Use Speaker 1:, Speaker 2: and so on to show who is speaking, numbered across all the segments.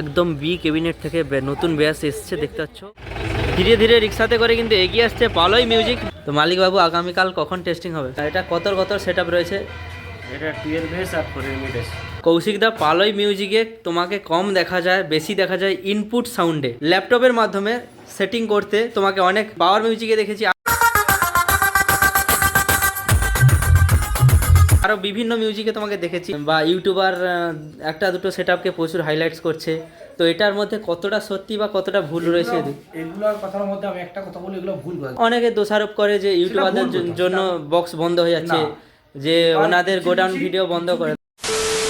Speaker 1: একদম B cabinet থেকে নতুন ব্যাস এসছে দেখতে পাচ্ছ? ধীরে ধীরে রিক্সাতে করে কিন্তু এগিয়ে আসছে পালোই মিউজিক তো মালিক বাবু আগামীকাল কখন টেস্টিং হবে? এটা কত কত সেট রয়েছে?
Speaker 2: এটা twelve S R four M
Speaker 1: Koushik দা পালয় মিউজিকে তোমাকে কম দেখা যায় বেশি দেখা যায় ইনপুট সাউন্ডে ল্যাপটপের মাধ্যমে সেটিং করতে তোমাকে অনেক পাওয়ার মিউজিকে দেখেছি। আরও বিভিন্ন মিউজিকে তোমাকে দেখেছি। বা ইউটিউবার একটা দুটো সেট আপকে প্রচুর হাইলাইটস করছে। তো এটার মধ্যে কতটা সত্যি বা কতটা ভুল রয়েছে?
Speaker 3: এগুলোর কথার মধ্যে আমি একটা কথা বলি এগুলো ভুল
Speaker 1: অনেকে দোষারোপ করে যে ইউটিউবারদের জন্য বক্স বন্ধ হয়ে যাচ্ছে যে ওনাদের গোডাউন ভিডিও বন্ধ করে।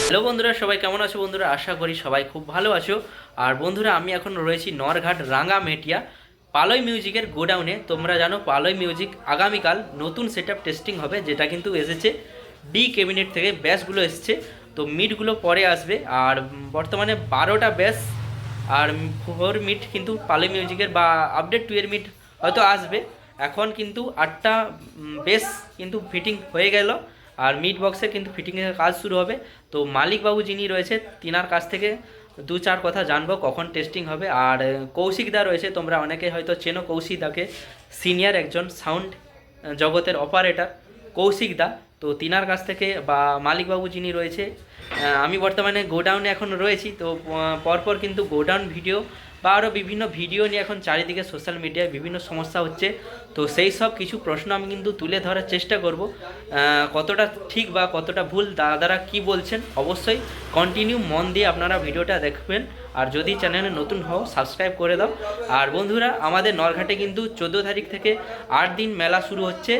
Speaker 1: হ্যালো বন্ধুরা সবাই কেমন আছো বন্ধুরা? আশা করি সবাই খুব ভালো আছো। আর বন্ধুরা আমি এখন রয়েছি নরঘাট রাঙ্গা মেটিয়া পালই মিউজিকের গোডাউনে তোমরা জানো পালয় মিউজিক আগামীকাল নতুন সেট টেস্টিং হবে যেটা কিন্তু এসেছে। ডি ক্যাবিনেট থেকে ব্যাসগুলো এসছে। তো মিটগুলো পরে আসবে। আর বর্তমানে বারোটা ব্যাস আর ফোর মিট কিন্তু পালয় মিউজিকের বা আপডেট টু এর মিট হয়তো আসবে। এখন কিন্তু আটটা বেস কিন্তু ফিটিং হয়ে গেল। আর মিট বক্সের কিন্তু ফিটিংয়ের কাজ শুরু হবে। তো মালিকবাবু যিনি রয়েছে, তিনার কাছ থেকে দু চার কথা জানব, কখন টেস্টিং হবে। আর কৌশিকদা রয়েছে, তোমরা অনেকে হয়তো চেনো কৌশিকদাকে সিনিয়র একজন সাউন্ড জগতের অপারেটর কৌশিকদা তো তিনার কাছ থেকে বা মালিকবাবু যিনি রয়েছে আমি বর্তমানে গোডাউনে এখন রয়েছি, তো পরপর কিন্তু গোডাউন ভিডিও বা আরও বিভিন্ন ভিডিও নিয়ে এখন চারিদিকে সোশ্যাল মিডিয়ায় বিভিন্ন সমস্যা হচ্ছে। তো সেই সব কিছু প্রশ্ন আমি কিন্তু তুলে ধরার চেষ্টা করব। কতটা ঠিক বা কতটা ভুল, দাদারা কি বলছেন, অবশ্যই কন্টিনিউ মন দিয়ে আপনারা ভিডিওটা দেখবেন। আর যদি চ্যানেলে নতুন হও সাবস্ক্রাইব করে দাও। আর বন্ধুরা, আমাদের নরঘাটে কিন্তু চোদ্দ তারিখ থেকে আট দিন মেলা শুরু হচ্ছে।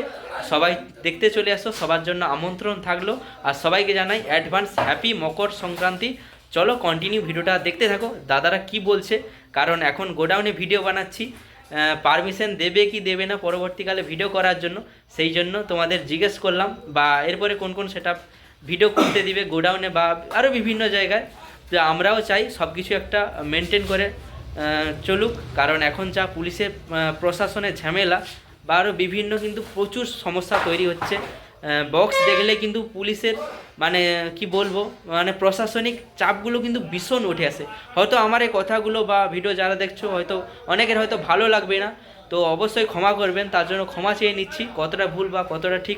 Speaker 1: সবাই দেখতে চলে আসো, সবার জন্য আমন্ত্রণ থাকল। আর সবাইকে জানাই অ্যাডভান্স হ্যাপি মকর সংক্রান্তি। চলো কন্টিনিউ ভিডিওটা দেখতে থাকো, দাদারা কি বলছে কারণ এখন গোডাউনে ভিডিও বানাচ্ছি পারমিশন দেবে কি দেবে না পরবর্তীকালে ভিডিও করার জন্য, সেই জন্য তোমাদের জিজ্ঞেস করলাম বা এরপরে কোন কোন সেট ভিডিও করতে দিবে গোডাউনে বা আরও বিভিন্ন জায়গায়। তো আমরাও চাই সব কিছু একটা মেনটেন করে চলুক। কারণ এখন যা পুলিশের প্রশাসনের ঝামেলা বা আরও বিভিন্ন কিন্তু প্রচুর সমস্যা তৈরি হচ্ছে। বক্স দেখলে কিন্তু পুলিশের মানে কি বলব মানে প্রশাসনিক চাপগুলো কিন্তু ভীষণ উঠে আসে। হয়তো আমার এই কথাগুলো বা ভিডিও যারা দেখছ, হয়তো অনেকের হয়তো ভালো লাগবে না। তো অবশ্যই ক্ষমা করবেন, তার জন্য ক্ষমা চেয়ে নিচ্ছি, কতটা ভুল বা কতটা ঠিক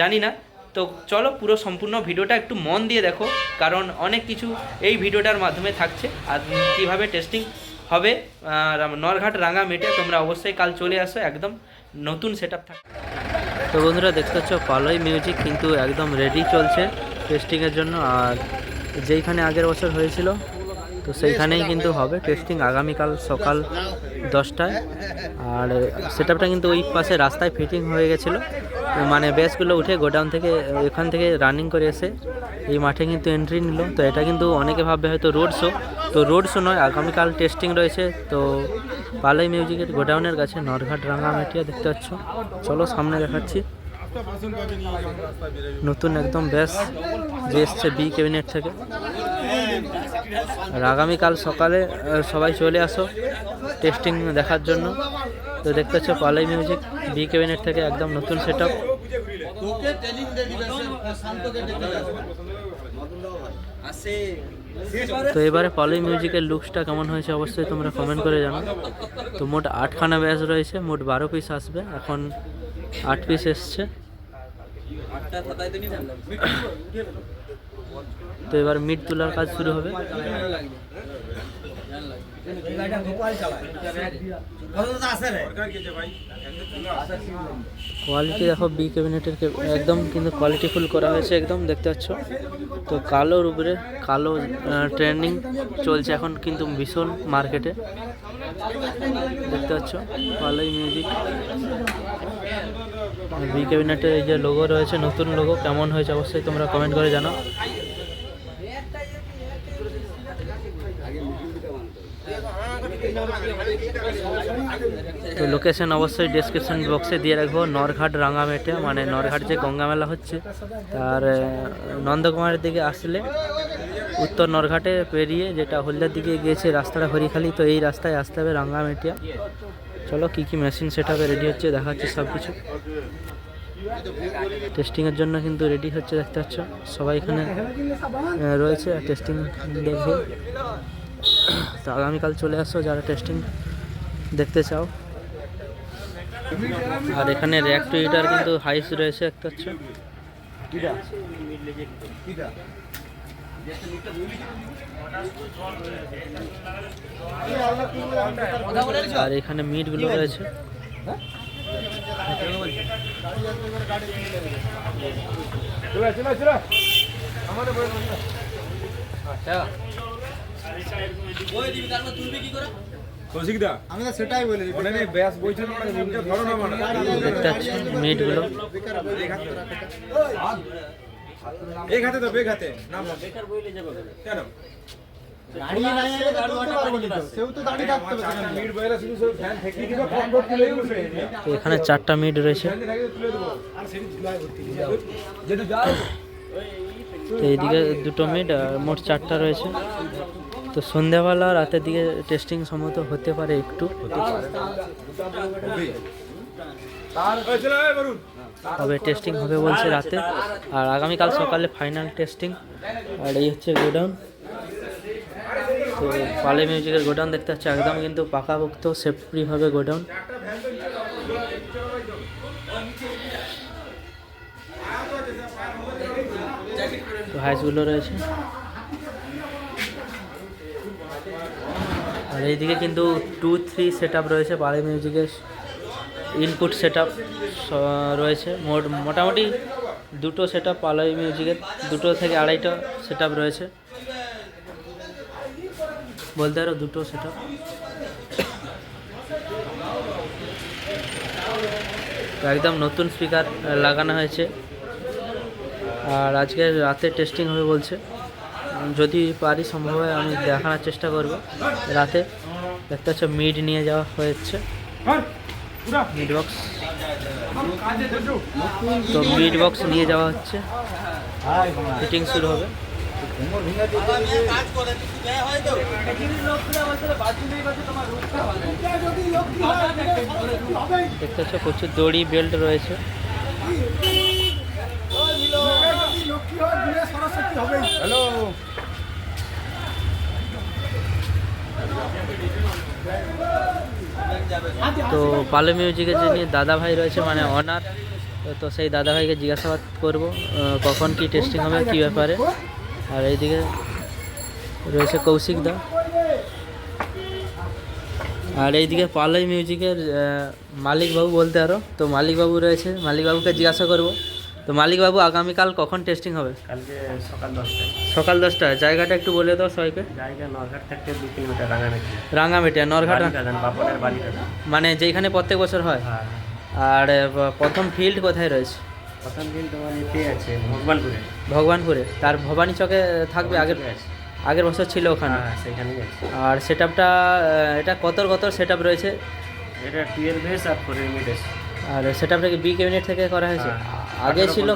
Speaker 1: জানি না। তো চলো পুরো সম্পূর্ণ ভিডিওটা একটু মন দিয়ে দেখো, কারণ অনেক কিছু এই ভিডিওটার মাধ্যমে থাকছে। আর কীভাবে টেস্টিং হবে নরঘাট রাঙা মেটে তোমরা অবশ্যই কাল চলে আসো, একদম নতুন সেট আপ থাকবে তো বন্ধুরা দেখতে পাচ্ছ পালয় মিউজিক কিন্তু একদম রেডি চলছে টেস্টিংয়ের জন্য। আর যেইখানে আগের বছর হয়েছিল, তো সেইখানেই কিন্তু হবে টেস্টিং আগামীকাল সকাল দশটায়। আর সেট কিন্তু ওই পাশে রাস্তায় ফিটিং হয়ে গেছিল। মানে বেসগুলো উঠে গোডাউন থেকে এখান থেকে রানিং করে এসে এই মাঠে কিন্তু এন্ট্রি নিল। তো এটা কিন্তু অনেকে ভাববে হয়তো রোড শো তো রোড শো নয়, আগামীকাল টেস্টিং রয়েছে। তো পালাই মিউজিকের গোডাউনের কাছে নরঘাট রাঙামাটিয়া দেখতে পাচ্ছ। চলো সামনে দেখাচ্ছি। নতুন একদম ব্যাস, যে এসছে বি ক্যাবিনেট থেকে। আর আগামীকাল সকালে সবাই চলে আসো টেস্টিং দেখার জন্য। তো দেখতে পাচ্ছ পালাই মিউজিক বি ক্যাবিনেট থেকে একদম নতুন সেট আপ তো এবারে পলি মিউজিকের লুকসটা কেমন হয়েছে অবশ্যই তোমরা কমেন্ট করে জানো। তো মোট আটখানা ব্যাচ রয়েছে, মোট বারো পিস আসবে, এখন আট পিস এসছে। তো এবার মিট তোলার কাজ শুরু হবে। কোয়ালিটি দেখো বি ক্যাবিনেটের একদম কিন্তু কোয়ালিটি ফুল করা হয়েছে একদম, দেখতে পাচ্ছ? তো কালোর উপরে কালো ট্রেন্ডিং চলছে এখন কিন্তু ভীষণ মার্কেটে দেখতে পাচ্ছ? ভালোই মিউজিক বি ক্যাবিনেটের এই যে লোগো রয়েছে, নতুন লোগো কেমন হয়েছে অবশ্যই তোমরা কমেন্ট করে জানাও। তো লোকেশন অবশ্যই ডেসক্রিপশন বক্সে দিয়ে রাখব। নরঘাট রাঙামেটে মানে নরঘাট যে গঙ্গা মেলা হচ্ছে, তার নন্দকুমারের দিকে আসলে উত্তর নরঘাটে পেরিয়ে যেটা হলদার দিকে গিয়েছে রাস্তাটা হরিখালি, তো এই রাস্তায় আসতে হবে রাঙ্গামেটিয়া চলো কী কী মেশিন সেট আপে রেডি হচ্ছে, দেখাচ্ছি সব কিছু টেস্টিংয়ের জন্য কিন্তু রেডি হচ্ছে, দেখতে পাচ্ছ? সবাই এখানে রয়েছে টেস্টিং দেখবে। তো আগামীকাল চলে আসো যারা টেস্টিং দেখতে চাও। আর এখানে র্যাক টু হিটার কিন্তু হাইস রয়েছে একটা হচ্ছে। আর এখানে মিটগুলো রয়েছে।
Speaker 4: কৌশিকদা
Speaker 5: আমি তো সেটাই বলি।
Speaker 4: এক হাতে তো বেগ হাতে
Speaker 2: বেকার বইলে যাবে
Speaker 4: কেন
Speaker 1: এখানে চারটা মিট রয়েছে। এইদিকে দুটো মিট আর মোট চারটা রয়েছে। তো সন্ধ্যাবেলা রাতের দিকে টেস্টিং সম্ভবত হতে পারে একটু। হবে টেস্টিং হবে বলছে রাতে। আর আগামীকাল সকালে ফাইনাল টেস্টিং আর এই হচ্ছে গোডাউন। তো পালে মিউজিকের গোডাউন দেখতে পাচ্ছি, একদম কিন্তু পাকাপোক্ত সেফটিভাবে গোডাউন। তো হাইসগুলো রয়েছে। আর এইদিকে কিন্তু টু থ্রি সেট রয়েছে পালে মিউজিকের ইনপুট সেট রয়েছে। মোট, মোটামুটি দুটো সেট আপ পালয় মিউজিকের দুটো থেকে আড়াইটা সেট রয়েছে। বলতে পারো দুটো সেট আপ একদম নতুন স্পিকার লাগানো হয়েছে। আর আজকে রাতে টেস্টিং হবে বলছে। যদি পারি সম্ভব হয়, আমি দেখানোর চেষ্টা করব। রাতে দেখতে হচ্ছে মিড নিয়ে যাওয়া হয়েছে। মিড বক্স তো মিড বক্স নিয়ে যাওয়া হচ্ছে। ফিটিং শুরু হবে। দেখতে হচ্ছে প্রচুর দড়ি বেল্ট রয়েছে।
Speaker 4: হ্যালো
Speaker 1: তো পালো মিউজিকের যিনি দাদা ভাই রয়েছে মানে অনার তো সেই দাদা ভাইকে জিজ্ঞাসাবাদ করব কখন কি টেস্টিং হবে, কী ব্যাপারে। আর এইদিকে রয়েছে কৌশিক দা। আর এইদিকে পালাই মিউজিকের মালিকবাবু বলতে আরও, তো মালিকবাবু রয়েছে, মালিকবাবুকে জিজ্ঞাসা করব। তো মালিকবাবু আগামীকাল কখন টেস্টিং হবে?
Speaker 2: কালকে সকাল দশটায়।
Speaker 1: সকাল দশটায়। জায়গাটা একটু বলে দাও সবাইকে।
Speaker 2: জায়গা নরঘাট থেকে দু কিলোমিটার রাঙামাটি
Speaker 1: রাঙামেটিয়া নরঘাট
Speaker 2: বাপনের বালিকাদান
Speaker 1: মানে যেখানে প্রত্যেক বছর হয়?
Speaker 2: হ্যাঁ।
Speaker 1: আর প্রথম ফিল্ড কোথায় রয়েছে?
Speaker 2: প্রথম দিন তোমার এতে আছে ভগবানপুরে।
Speaker 1: ভগবানপুরে। তার ভবানী চকে থাকবে আগের আগের বছর ছিল ওখানে।
Speaker 2: হ্যাঁ সেখানেই আছে।
Speaker 1: আর সেট আপটা এটা কত কত সেট আপ রয়েছে?
Speaker 2: এটা twelve S R four M
Speaker 1: আর সেট আপটা কি বি ক্যাবিনেট থেকে করা হয়েছে?
Speaker 2: হ্যাঁ।
Speaker 1: আগে ছিল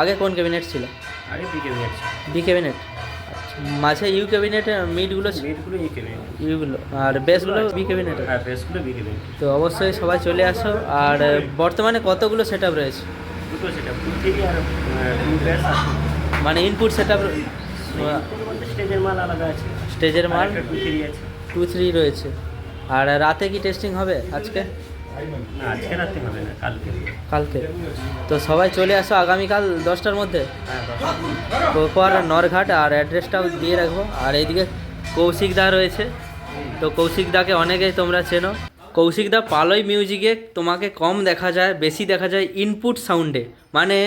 Speaker 1: আগে কোন ক্যাবিনেট ছিল?
Speaker 2: আরে বিকে আছে
Speaker 1: বি ক্যাবিনেট মাঝে ইউ ক্যাবিনেট মিডগুলো ছিল?
Speaker 2: মেটগুলো ই কেবে
Speaker 1: ইউগুলো আর বেসগুলো বি ক্যাবিনেট
Speaker 2: হ্যাঁ বেসগুলো বিকে
Speaker 1: তো অবশ্যই সবাই চলে আসো। আর বর্তমানে কতগুলো সেট আপ রয়েছে?
Speaker 2: দুটো সেটা টু থেকে আর বেস আর
Speaker 1: মানে ইনপুট সেট আপ
Speaker 2: স্টেজের মাল আলাদা আছে।
Speaker 1: স্টেজের মাল?
Speaker 2: টু থ্রি আছে।
Speaker 1: টু থ্রি রয়েছে। আর রাতে কি টেস্টিং হবে আজকে?
Speaker 2: না আজকে রাতে হবে না কালকে।
Speaker 1: কালকে। তো সবাই চলে আসো আগামীকাল দশটার মধ্যে?
Speaker 2: হ্যাঁ
Speaker 1: কোপার নরঘাট আর অ্যাড্রেসটাও দিয়ে রাখব। আর এইদিকে কৌশিক দা রয়েছে। তো কৌশিক দাকে অনেকেই তোমরা চেনো। কৌশিক দা পালই মিউজিকে তোমাকে কম দেখা যায় বেশি দেখা যায় ইনপুট সাউন্ডে মানে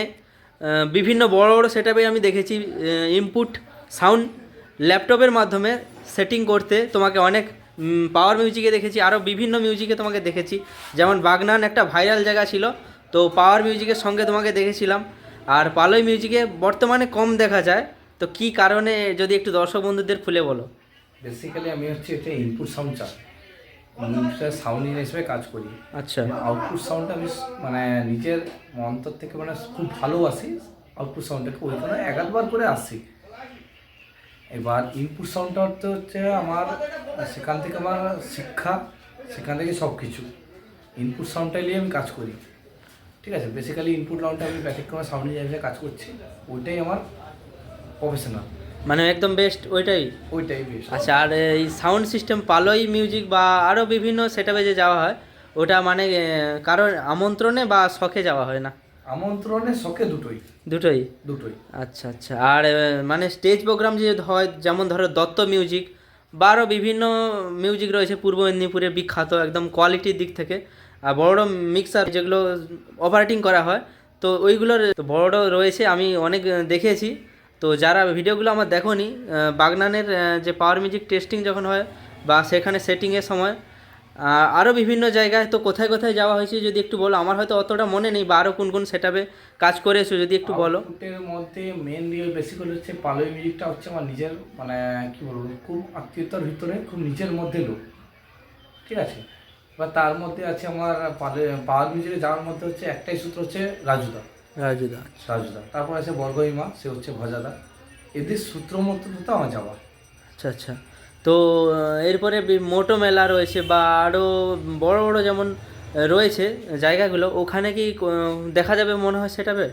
Speaker 1: বিভিন্ন বড় বড় সেটাপে আমি দেখেছি ইনপুট সাউন্ড ল্যাপটপের মাধ্যমে সেটিং করতে তোমাকে অনেক পাওয়ার মিউজিকে দেখেছি আরও বিভিন্ন মিউজিকে তোমাকে দেখেছি। যেমন বাগনান একটা ভাইরাল জায়গা ছিল তো পাওয়ার মিউজিকের সঙ্গে তোমাকে দেখেছিলাম। আর পালই মিউজিকে বর্তমানে কম দেখা যায় তো কি কারণে যদি একটু দর্শক বন্ধুদের খুলে বলো?
Speaker 3: বেসিক্যালি আমি হচ্ছে এটা ইনপুট সাউন্ড চাই। সাউন্ড হিসেবে কাজ করি।
Speaker 1: আচ্ছা।
Speaker 3: আউটপুট সাউন্ডটা আমি মানে নিজের অন্তর থেকে মানে খুব ভালোবাসি আউটপুট সাউন্ডটাকে ওই জন্য একাধবার করে আসি। এবার ইনপুট সাউন্ডটা হচ্ছে হচ্ছে আমার সেখান থেকে আমার শিক্ষা সেখান থেকে সব কিছু ইনপুট সাউন্ডটাই নিয়ে আমি কাজ করি। ঠিক আছে? বেসিক্যালি ইনপুট সাউন্ডটা আমি ব্যতিক্রমে সাউন্ড হিসেবে কাজ করছি। ওইটাই আমার প্রফেশনাল
Speaker 1: মানে একদম বেস্ট ওইটাই?
Speaker 3: ওইটাই বেশ
Speaker 1: আচ্ছা আর এই সাউন্ড সিস্টেম পালোই মিউজিক বা আরও বিভিন্ন সেটাপে যে যাওয়া হয় ওটা মানে কারোর আমন্ত্রণে বা শখে যাওয়া হয় না?
Speaker 3: আমন্ত্রণে শখে দুটোই।
Speaker 1: দুটোই?
Speaker 3: দুটোই।
Speaker 1: আচ্ছা আচ্ছা। আর মানে স্টেজ প্রোগ্রাম যে হয় যেমন ধরো দত্ত মিউজিক বা আরও বিভিন্ন মিউজিক রয়েছে পূর্ব মেদিনীপুরে বিখ্যাত একদম কোয়ালিটির দিক থেকে। আর বড় বড় মিক্সার যেগুলো অপারেটিং করা হয় তো ওইগুলোর বড় বড় রয়েছে আমি অনেক দেখেছি। তো যারা ভিডিওগুলো আমার দেখোনি বাগনানের যে পাওয়ার মিউজিক টেস্টিং যখন হয় বা সেখানে সেটিংয়ের সময় আরও বিভিন্ন জায়গায় তো কোথায় কোথায় যাওয়া হয়েছে যদি একটু বলো আমার হয়তো অতটা মনে নেই বা আরও কোন কোন সেটাপে কাজ করেছ যদি একটু বলো।
Speaker 3: আউটপুটের মধ্যে মেন দিয়ে বেশি করে হচ্ছে পালোই মিউজিকটা হচ্ছে আমার নিজের মানে কি বলব খুব আত্মীয়তার ভিতরে খুব নিজের মধ্যে লোক ঠিক আছে? এবার তার মধ্যে আছে আমার পাওয়ার মিউজিকে যাওয়ার মধ্যে হচ্ছে একটাই সূত্র হচ্ছে রাজুদা।
Speaker 1: রাজুদা।
Speaker 3: রাজুদা। তারপর আছে বর্গইমা সে হচ্ছে ভজাদা। এদের সূত্র মধ্যে তো আমার যাওয়া।
Speaker 1: আচ্ছা আচ্ছা। তো এরপরে মোটো মেলা রয়েছে বা আরও বড় বড় যেমন রয়েছে জায়গাগুলো ওখানে কি দেখা যাবে মনে হয় সেটাবে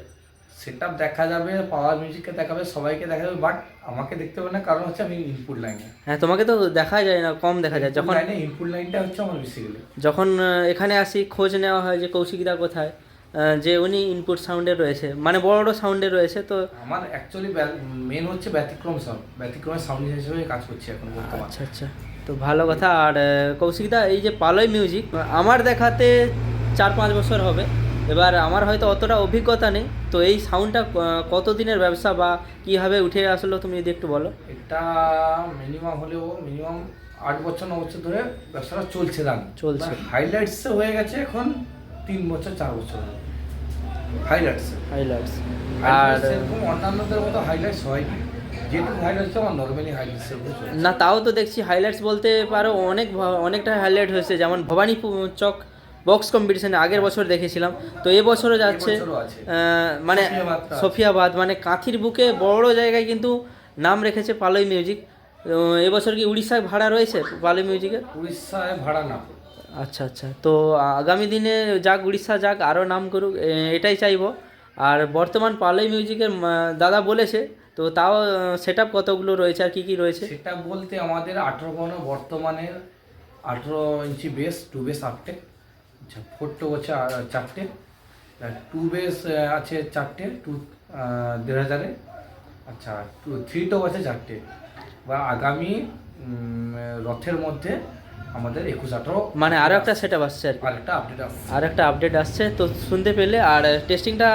Speaker 3: সেটা দেখা যাবে পাওয়ার মিউজিককে দেখাবে সবাইকে দেখা যাবে বাট আমাকে দেখতে হবে না কারণ হচ্ছে আমি ইনপুট লাইনে।
Speaker 1: হ্যাঁ তোমাকে তো দেখা যায় না কম দেখা যায়। যখন
Speaker 3: ইনপুট লাইনটা হচ্ছে আমার বেসিক্যালি।
Speaker 1: যখন এখানে আসি খোঁজ নেওয়া হয় যে কৌশিকদা কোথায় যে উনি ইনপুট সাউন্ডে রয়েছে। মানে বড় বড় সাউন্ডে রয়েছে তো
Speaker 3: আমার অ্যাকচুয়ালি মেন হচ্ছে ব্যতিক্রম সাউন্ড ব্যতিক্রমের সাউন্ড হিসেবে কাজ করছি এখন
Speaker 1: আচ্ছা আচ্ছা। তো ভালো কথা। আর কৌশিকদা এই যে পালয় মিউজিক আমার দেখাতে চার পাঁচ বছর হবে। এবার আমার হয়তো অতটা অভিজ্ঞতা নেই। তো এই সাউন্ডটা কত দিনের ব্যবসা বা কীভাবে উঠে আসলো তুমি যদি একটু বলো।
Speaker 3: এটা মিনিমাম হলেও মিনিমাম আট বছর ন বছর ধরে ব্যবসাটা চলছে দাম।
Speaker 1: চলছে।
Speaker 3: হাইলাইটস হয়ে গেছে এখন। তিন বছর চার বছর হাইলাইটস
Speaker 1: হাইলাইটস আর
Speaker 3: অন্যান্যদের মতো হাইলাইটস চলে।
Speaker 1: না তাও তো দেখছি হাইলাইটস বলতে পারো অনেক অনেকটা হাইলাইট হয়েছে। যেমন ভবানী চক বক্স কম্পিটিশনে আগের বছর দেখেছিলাম। তো এবছরও যাচ্ছে মানে সফিয়াবাদ মানে কাঁথির বুকে বড় জায়গায় কিন্তু নাম রেখেছে পালই মিউজিক এবছর কি উড়িষ্যায় ভাড়া রয়েছে পালই মিউজিকের
Speaker 3: উড়িষ্যায় ভাড়া না।
Speaker 1: আচ্ছা আচ্ছা। তো আগামী দিনে যাক উড়িষ্যা যাক, আরও নাম করুক এটাই চাইব। আর বর্তমান পালই মিউজিকের দাদা বলেছে, তো তাও সেট কতগুলো রয়েছে আর কী কী রয়েছে?
Speaker 3: সেটা বলতে আমাদের আঠেরো কোনো বর্তমানে আঠেরো ইঞ্চি বেস টু বেস আটটে আচ্ছা ফোর টু হচ্ছে চারটে। টু বেস আছে চারটে টু দেড় হাজারে। আচ্ছা টু থ্রি টো আছে চারটে। বা আগামী রথের মধ্যে আমাদের একুশ আঠেরো
Speaker 1: মানে আরও একটা সেট আপ আসছে আর
Speaker 3: আরেকটা আপডেট আসছে।
Speaker 1: আর একটা আপডেট আসছে তো শুনতে পেলে আর টেস্টিংটা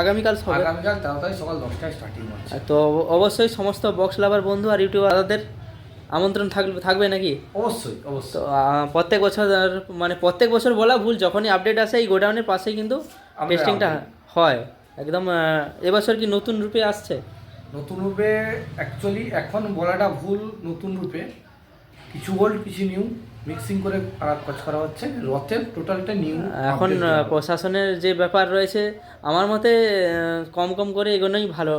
Speaker 1: আগামীকাল হবে
Speaker 3: আগামীকাল তাড়াতাড়ি সকাল দশটায় স্টার্টিং হচ্ছে।
Speaker 1: তো অবশ্যই সমস্ত বক্স লাভার বন্ধু আর ইউটিউবার দাদাদের আমন্ত্রণ থাকবে থাকবে নাকি?
Speaker 3: অবশ্যই অবশ্যই।
Speaker 1: প্রত্যেক বছর মানে প্রত্যেক বছর বলা ভুল যখনই আপডেট আসে এই গোডাউনের পাশেই কিন্তু টেস্টিংটা হয়। একদম এবছর কি নতুন রূপে আসছে?
Speaker 3: নতুন রূপে অ্যাকচুয়ালি এখন বলাটা ভুল নতুন রূপে। কিছু ওল্ড কিছু নিউ মিক্সিং করে কাজ করা হচ্ছে। রথের টোটালটা নিউ
Speaker 1: এখন প্রশাসনের যে ব্যাপার রয়েছে আমার মতে কম কম করে এগোনোই ভালো।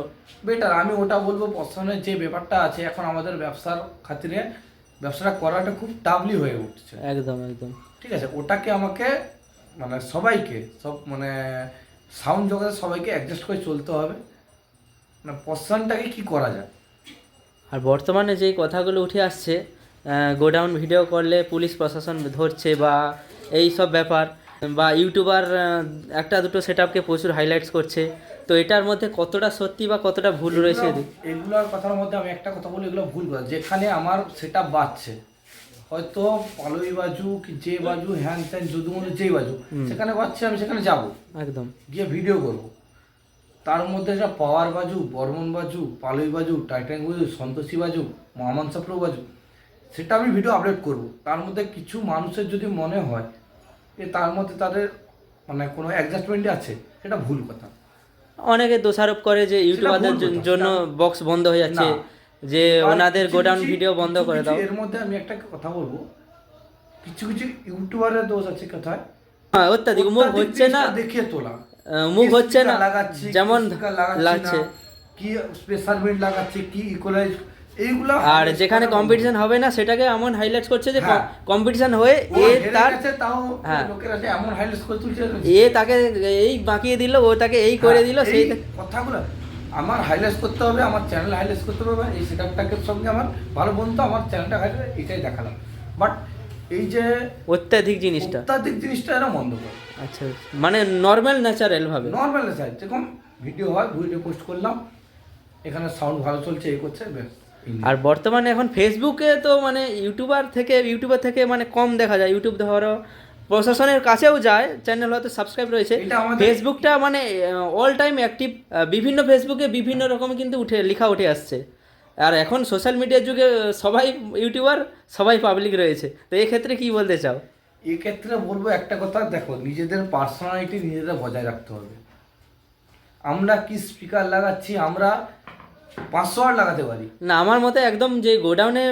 Speaker 3: বেটার আমি ওটা বলব প্রশাসনের যে ব্যাপারটা আছে এখন আমাদের ব্যবসার খাতিরে ব্যবসাটা করাটা খুব টাফলি হয়ে উঠছে।
Speaker 1: একদম একদম।
Speaker 3: ঠিক আছে ওটাকে আমাকে মানে সবাইকে সব মানে সাউন্ড জগতে সবাইকে অ্যাডজাস্ট করে চলতে হবে। মানে প্রশাসনটাকে কি করা যায়?
Speaker 1: আর বর্তমানে যেই কথাগুলো উঠে আসছে গোডাউন ভিডিও করলে পুলিশ প্রশাসন ধরছে বা এই সব ব্যাপার বা ইউটিউবার একটা দুটো সেট আপকে প্রচুর হাইলাইটস করছে। তো এটার মধ্যে কতটা সত্যি বা কতটা ভুল রয়েছে?
Speaker 3: এগুলোর কথার মধ্যে আমি একটা কথা বলি এগুলো ভুল কথা। যেখানে আমার সেটা বাড়ছে হয়তো পালই বাজু কি যে বাজু হ্যান ত্যান যদু মধু যেই বাজু সেখানে বাজছে আমি সেখানে যাব।
Speaker 1: একদম।
Speaker 3: গিয়ে ভিডিও করব। তার মধ্যে একটা পাওয়ার বাজু বর্মন বাজু পালই বাজু টাইটান বাজু সন্তোষী বাজু মহামান সাপ্রো বাজু সেটা আমি ভিডিও আপলোড করব। তার মধ্যে কিছু মানুষের যদি মনে হয় যে তার মধ্যে তাদের মানে কোনো অ্যাডজাস্টমেন্ট আছে সেটা ভুল কথা।
Speaker 1: অনেকে দোষারোপ করে যে ইউটিউবারদের জন্য বক্স বন্ধ হয়ে যাচ্ছে যে ওনাদের গোডাউন ভিডিও বন্ধ করে দাও।
Speaker 3: এর মধ্যে আমি একটা কথা বলব। কিছু কিছু ইউটিউবারের দোষ আছে কোথায়
Speaker 1: হ্যাঁ। অত্যাধিক। মুখ হচ্ছে না।
Speaker 3: দেখিয়ে তোলা।
Speaker 1: মুখ হচ্ছে না।
Speaker 3: লাগাচ্ছে
Speaker 1: যেমন লাগছে।
Speaker 3: কি স্পেশাল মিট লাগাচ্ছে কি ইকুয়ালাইজ এইগুলো
Speaker 1: আর যেখানে কম্পিটিশন হবে না সেটাকে এমন হাইলাইট করছে যে
Speaker 3: হ্যাঁ।
Speaker 1: কম্পিটিশন হয়ে
Speaker 3: ও
Speaker 1: এ তার
Speaker 3: তাও
Speaker 1: হ্যাঁ।
Speaker 3: এমন হাইলাইট করে তুলছে।
Speaker 1: এ তাকে এই বাঁকিয়ে দিল ও তাকে এই করে দিল
Speaker 3: হ্যাঁ,
Speaker 1: সেই
Speaker 3: কথাগুলো। আমার হাইলাইট করতে হবে আমার চ্যানেল হাইলাইট করতে হবে এই সেটআপটাকে সঙ্গে আমার ভালো বন্ধু আমার চ্যানেলটা হাইলাইট এটাই দেখালাম। বাট এই যে
Speaker 1: অত্যাধিক জিনিসটা।
Speaker 3: অত্যাধিক জিনিসটা এরা বন্ধ করে।
Speaker 1: আচ্ছা মানে নর্মাল ন্যাচারাল ভাবে।
Speaker 3: নর্মাল চাই যেরকম ভিডিও হয় ভিডিও পোস্ট করলাম এখানে সাউন্ড ভালো চলছে এই করছে বেশ
Speaker 1: আর বর্তমানে এখন ফেসবুকে তো মানে ইউটিউবার থেকে ইউটিউবার থেকে মানে কম দেখা যায়। ইউটিউব ধরো প্রশাসনের কাছেও যায় চ্যানেল হয়তো সাবস্ক্রাইব রয়েছে। ফেসবুকটা মানে অল টাইম অ্যাক্টিভ বিভিন্ন ফেসবুকে বিভিন্ন রকম কিন্তু উঠে লেখা উঠে আসছে। আর এখন সোশ্যাল মিডিয়ার যুগে সবাই ইউটিউবার সবাই পাবলিক রয়েছে। তো এক্ষেত্রে কি বলতে চাও?
Speaker 3: এক্ষেত্রে বলব একটা কথা দেখো নিজেদের পার্সোনালিটি নিজেদের বজায় রাখতে হবে। আমরা কি স্পিকার লাগাচ্ছি? আমরা পাঁচশো আর লাগাতে পারি।
Speaker 1: না আমার মতে একদম যে গোডাউনে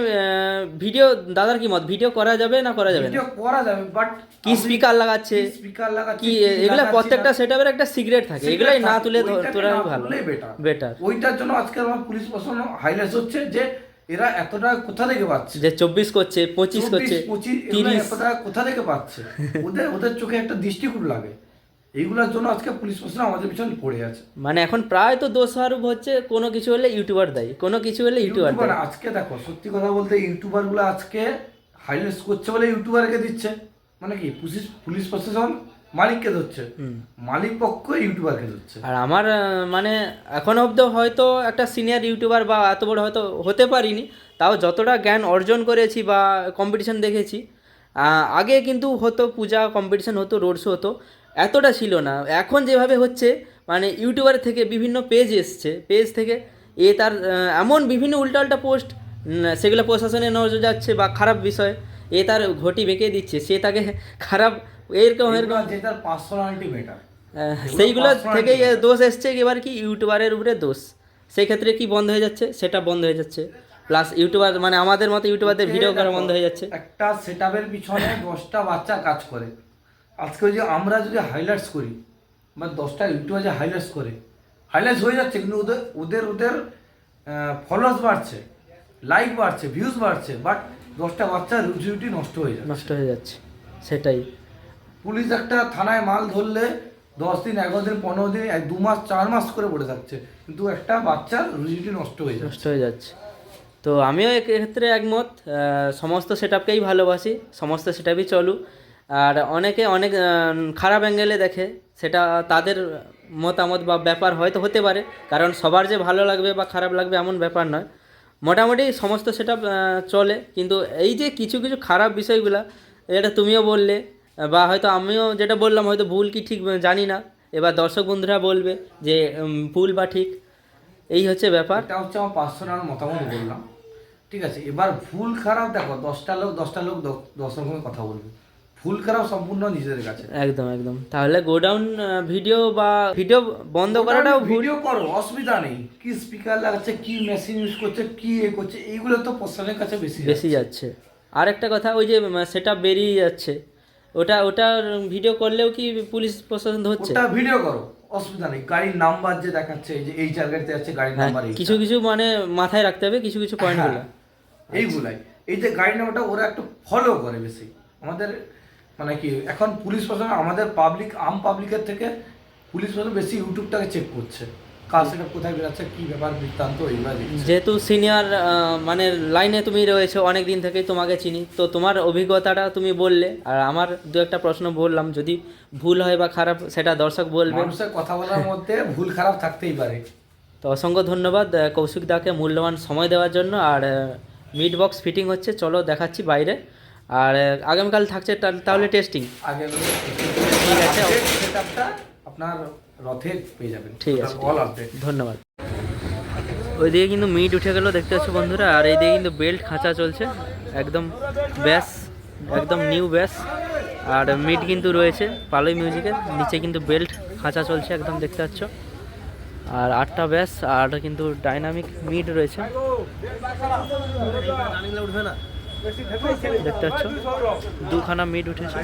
Speaker 1: ভিডিও দাদার কি মত? ভিডিও করা যাবে না করা যাবে
Speaker 3: ভিডিও করা যাবে বাট
Speaker 1: কি স্পিকার লাগাচ্ছে?
Speaker 3: স্পিকার লাগাচ্ছি
Speaker 1: কি এগুলা প্রত্যেকটা সেটআপের একটা সিক্রেট থাকে। এগুলাই না তুলে তোলাই ভালো।
Speaker 3: বেটার ওইটার জন্য আজকে আমার পুলিশ প্রশাসন হাইলাইট হচ্ছে যে এরা এতটা কোথা থেকে পাচ্ছে?
Speaker 1: যে চব্বিশ করছে পঁচিশ করছে
Speaker 3: পঁচিশ এতটা কোথা থেকে পাচ্ছে? ওদের ওদের চোখে একটা দৃষ্টিকূট লাগে। এইগুলোর জন্য আজকে পুলিশ প্রশাসন আমাদের পিছনে পড়ে আছে।
Speaker 1: মানে এখন প্রায় তো দোষ আরোপ হচ্ছে কোনো কিছু হলে ইউটিউবার দেয় কোনো কিছু হলে ইউটিউবার দেয়।
Speaker 3: আজকে দেখো সত্যি কথা বলতে ইউটিউবারগুলো আজকে হাইলাইট করছে বলে ইউটিউবারকে দিচ্ছে। মানে কি পুলিশ পুলিশ প্রশাসন মালিককে ধরছে। মালিক পক্ষ ইউটিউবারকে ধরছে।
Speaker 1: আর আমার মানে এখন অবধি হয়তো একটা সিনিয়র ইউটিউবার বা এত বড় হয়তো হতে পারিনি তাও যতটা জ্ঞান অর্জন করেছি বা কম্পিটিশন দেখেছি আগে কিন্তু হতো পূজা কম্পিটিশন হতো রোড শো হতো এতটা ছিল না। এখন যেভাবে হচ্ছে মানে ইউটিউবার থেকে বিভিন্ন পেজ এসছে। পেজ থেকে এ তার এমন বিভিন্ন উল্টাপাল্টা পোস্ট সেগুলো প্রশাসনে নজর যাচ্ছে বা খারাপ বিষয় এ তার ঘটি বেঁকে দিচ্ছে। সে তাকে খারাপ এরকম এরকম
Speaker 3: যে তার পার্সোনালিটি মেটার
Speaker 1: সেইগুলো থেকেই এ দোষ এসছে এবার কি ইউটিউবারের উপরে দোষ? সেই ক্ষেত্রে কি বন্ধ হয়ে যাচ্ছে? সেটা বন্ধ হয়ে যাচ্ছে। প্লাস ইউটিউবার মানে আমাদের মতো ইউটিউবারদের ভিডিও করা বন্ধ হয়ে যাচ্ছে।
Speaker 3: একটা সেটআপের পিছনে দশটা বাচ্চা কাজ করে। আজকে যদি আমরা যদি হাইলাইটস করি বা দশটা ইউটিউবার যে হাইলাইটস করে হাইলাইটস হয়ে যাচ্ছে কিন্তু ওদের ওদের ওদের ফলোয়ার্স বাড়ছে লাইক বাড়ছে ভিউজ বাড়ছে বাট দশটা বাচ্চার রুজি নষ্ট হয়ে যায়
Speaker 1: নষ্ট হয়ে যাচ্ছে সেটাই।
Speaker 3: পুলিশ একটা থানায় মাল ধরলে দশ দিন এগারো দিন পনেরো দিন এক দু মাস চার মাস করে পড়ে থাকছে কিন্তু একটা বাচ্চার রুজিটি নষ্ট হয়ে যাচ্ছে।
Speaker 1: নষ্ট হয়ে যাচ্ছে। তো আমিও এক্ষেত্রে একমত সমস্ত সেটআপকেই ভালোবাসি সমস্ত সেটআপই চলুক। আর অনেকে অনেক খারাপ অ্যাঙ্গেলে দেখে, সেটা তাদের মতামত বা ব্যাপার হয়তো হতে পারে, কারণ সবার যে ভালো লাগবে বা খারাপ লাগবে এমন ব্যাপার নয়। মোটামুটি সমস্ত সেটা চলে, কিন্তু এই যে কিছু কিছু খারাপ বিষয়গুলো, এটা তুমিও বললে, বা হয়তো আমিও যেটা বললাম, হয়তো ভুল কি ঠিক জানি না। এবার দর্শক বন্ধুরা বলবে যে ভুল বা ঠিক, এই হচ্ছে ব্যাপার।
Speaker 3: এটা হচ্ছে আমার পার্সোনাল মতামত বললাম। ঠিক আছে, এবার ভুল খারাপ দেখো, দশটা লোক দশটা লোক দশ রকমের কথা বলবে। ভুল খারাপ সম্পূর্ণ নিজেদের কাছে।
Speaker 1: একদম একদম। তাহলে গোডাউন ভিডিও বা ভিডিও বন্ধ করাটাও
Speaker 3: ভিডিও করো অসুবিধা নেই। কি স্পিকার লাগাচ্ছে কি মেশিন ইউজ করছে কি এ করছে এইগুলো তো প্রশাসনের কাছে বেশি
Speaker 1: বেশি যাচ্ছে। আর একটা কথা ওই যে সেটা বেরিয়ে যাচ্ছে। ওটা ওটার ভিডিও করলেও কি পুলিশ প্রশাসন ধরছে?
Speaker 3: ওটা ভিডিও করো অসুবিধা নেই। গাড়ির নাম্বার যে দেখাচ্ছে যে এই জায়গাতে আছে গাড়ির
Speaker 1: হ্যাঁ
Speaker 3: নাম্বার
Speaker 1: কিছু কিছু মানে মাথায় রাখতে হবে কিছু কিছু পয়েন্টগুলো
Speaker 3: এইগুলাই। এই যে গাড়ি নাম্বারটা ওরা একটু ফলো করে বেশি। আমাদের মানে কি এখন পুলিশ প্রশাসন আমাদের পাবলিক আম পাবলিকের থেকে পুলিশ প্রশাসন বেশি ইউটিউবটাকে চেক করছে। কার সেটা কোথায় বেরাচ্ছে কি ব্যাপার বৃত্তান্ত এইগুলো
Speaker 1: যেহেতু সিনিয়র মানে লাইনে তুমি রয়েছো অনেক দিন থেকেই তোমাকে চিনি তো তোমার অভিজ্ঞতাটা তুমি বললে আর আমার দু একটা প্রশ্ন বললাম যদি ভুল হয় বা খারাপ সেটা দর্শক বলবে।
Speaker 3: মানুষের কথা বলার মধ্যে ভুল খারাপ থাকতেই পারে।
Speaker 1: তো অসংখ্য ধন্যবাদ কৌশিক দাকে মূল্যবান সময় দেওয়ার জন্য আর মিট বক্স ফিটিং হচ্ছে চলো দেখাচ্ছি বাইরে। আর আগামীকাল থাকছে তা- তাহলে টেস্টিং ঠিক আছে।
Speaker 3: আপনার রথে পেয়ে যাবেন।
Speaker 1: ঠিক আছে, ধন্যবাদ। ওইদিকে কিন্তু মিট উঠে গেল দেখতে পাচ্ছ বন্ধুরা আর এইদিকে কিন্তু বেল্ট খাঁচা চলছে একদম ব্যাস একদম নিউ ব্যাস। আর মিট কিন্তু রয়েছে পালই মিউজিকের নিচে কিন্তু বেল্ট খাঁচা চলছে একদম দেখতে পাচ্ছ। আর আটটা ব্যাস আর কিন্তু ডাইনামিক মিট রয়েছে। দেখতে পাচ্ছ? দুখানা মিট উঠেছে।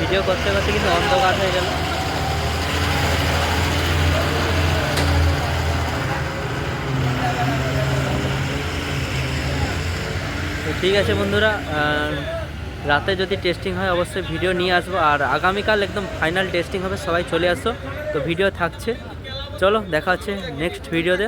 Speaker 1: ভিডিও করতে করতে কিন্তু অন্ধকার হয়ে গেল। ঠিক আছে বন্ধুরা রাতে যদি টেস্টিং হয়, অবশ্যই ভিডিও নিয়ে আসব। আর আগামীকাল একদম ফাইনাল টেস্টিং হবে, সবাই চলে আসো। তো ভিডিও থাকছে। চলো, দেখা হচ্ছে নেক্সট ভিডিওতে